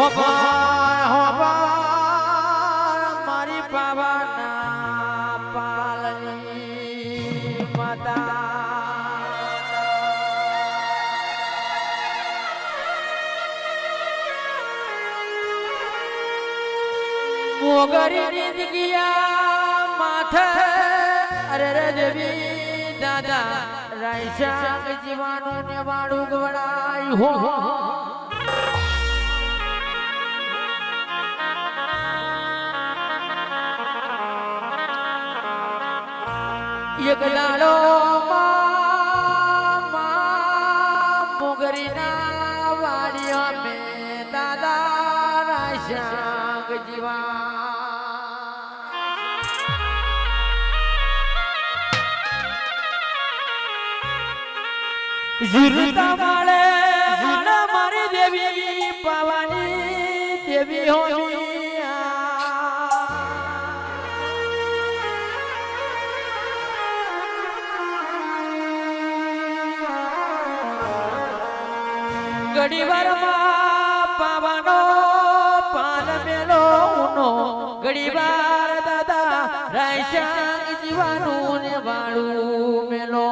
હોબાય હોબાય મારી બાબાના પાલની માતા. મોગરી જિંદગીયા માથે, અરે રે દેવી દાદા રાયશાંગ જીવાનું ને વાળું ગવડાય હો. એક દાડો મોગરીના વાડીઓ મે દાદા રાયશાંગ જીવા જીરતા ઝુર મારી દેવી પાવાની દેવી હોની. પાવાનો પાન મેલો ઉનો. ઘડી વાર દાદા રાયશાંગ જીવાનું ને વાળું મેલો.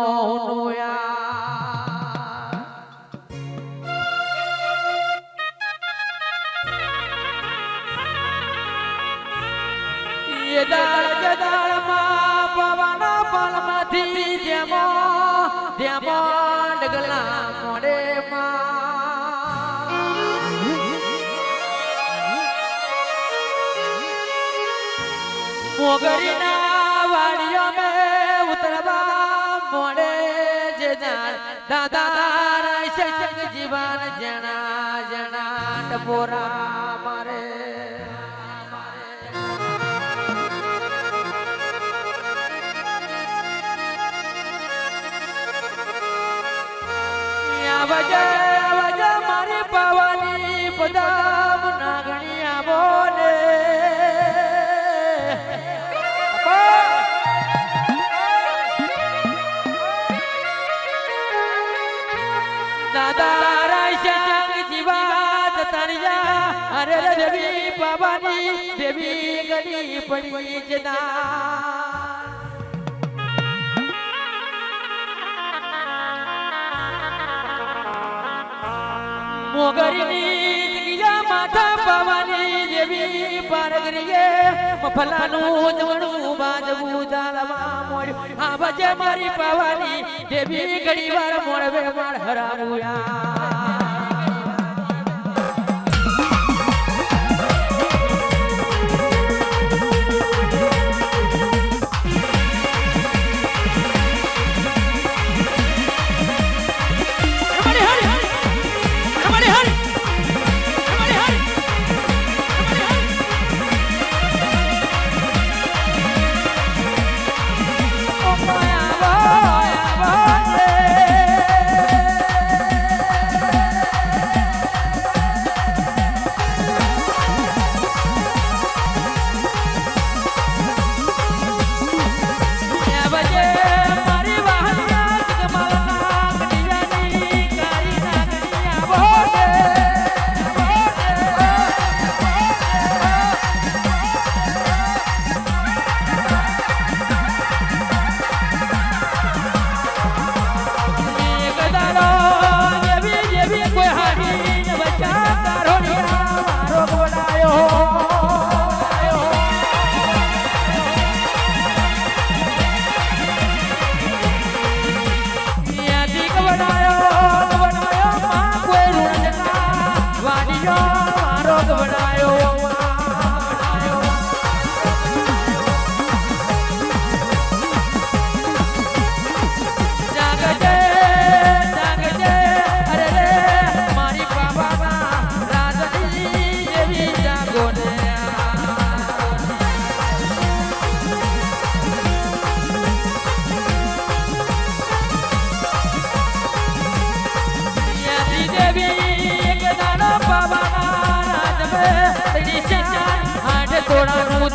મોગરીના વાડીઓ મે ઉતરવા મોડે જે દાદા રાયસંગ જીવન જણા જણા ટપોરા મારે. આવજે આવજે મારી પવાની પદામ દાદા રાયશાંગ જીવા તરિયા અરે દેવી માથા પાવાની દેવી પારગરીએ મફલાનું જવણું બાજવું ચાલવા મોડ્યું આ બજે મારી પાવાની દેવી ઘડી વાર મોડવે માળ હરાવું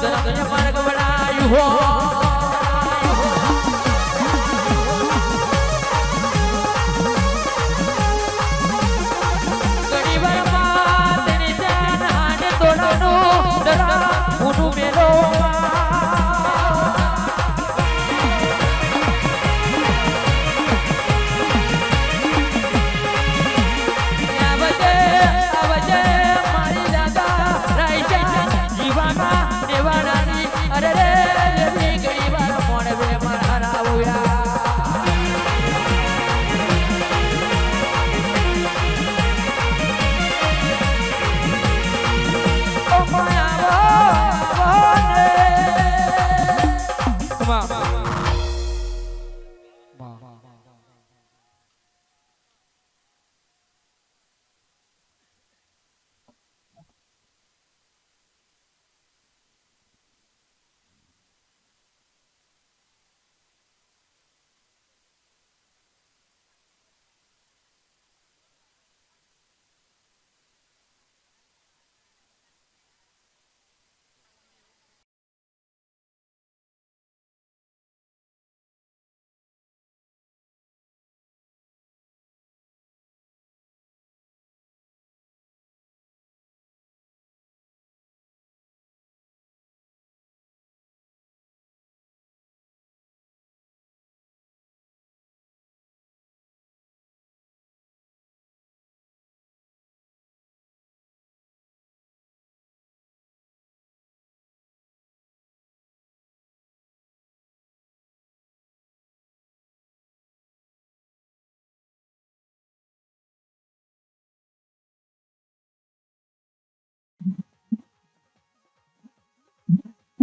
દર્શન માર્ગ વડાયું હો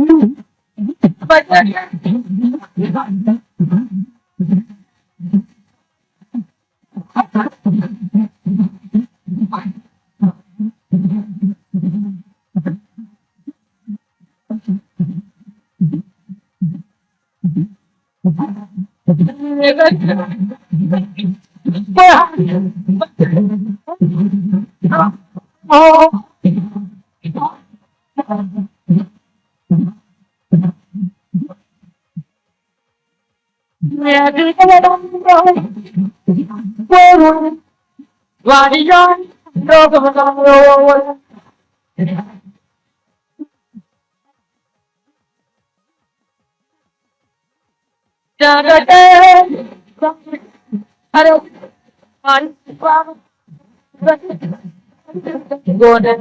But Oh. Every head on the ground, forward, bloody yard, dog of a dog, da da da Golden.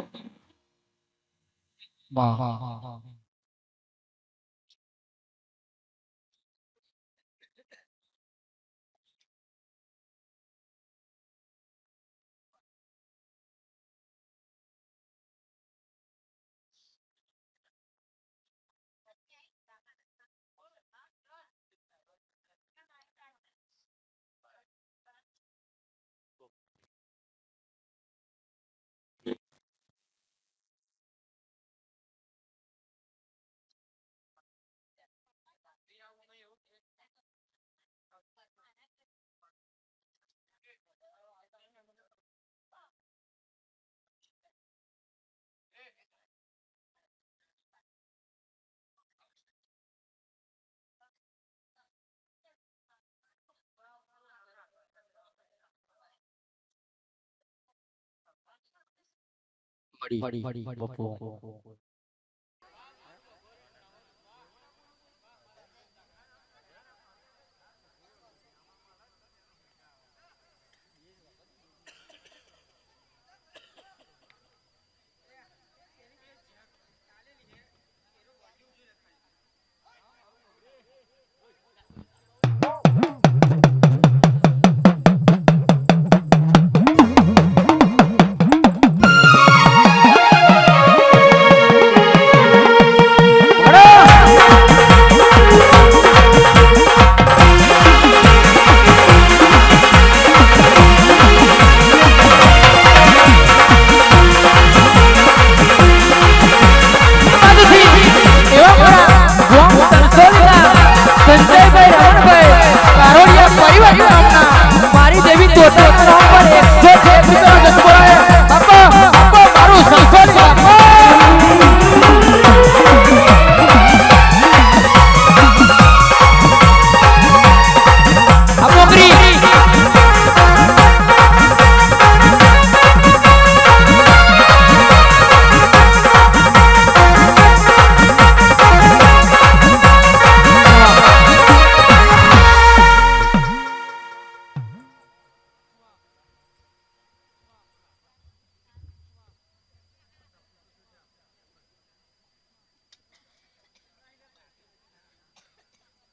Hari Hari Hari Hari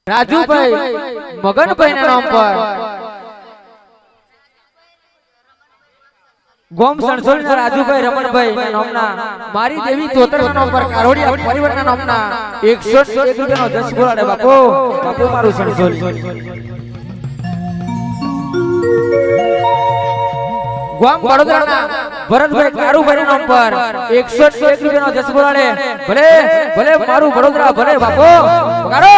Rajubhai Maganbhai ના નામ પર. ના રાજુભાઈ રમણભાઈ ના નામના, મારી દેવી તોતર ના નામ પર, કારોડિયા પરિવાર ના નામના 101 રૂપિયાનો દસ ભરતભાઈ કારુભાઈ નામ પર 101 રૂપિયાનો દસ ગોળાડે ભલે ભલે મારું વડોદરા, ભલે બાપો, પગારો.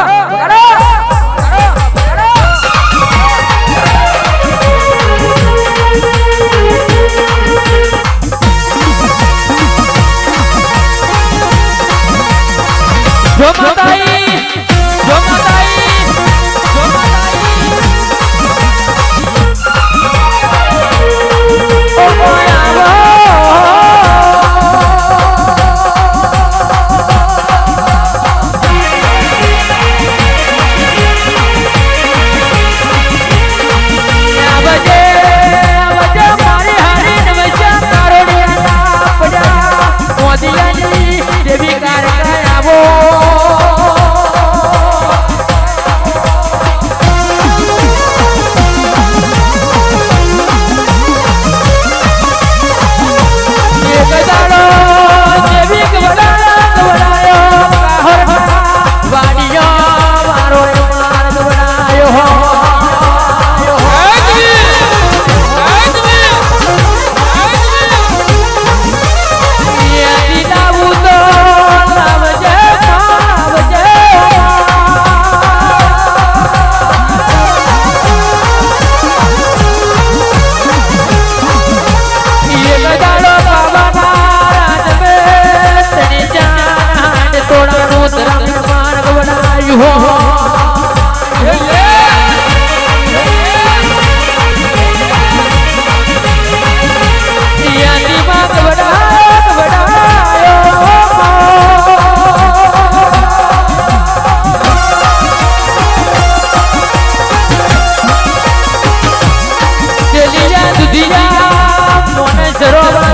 સરોવર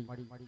ಮಾಡಿ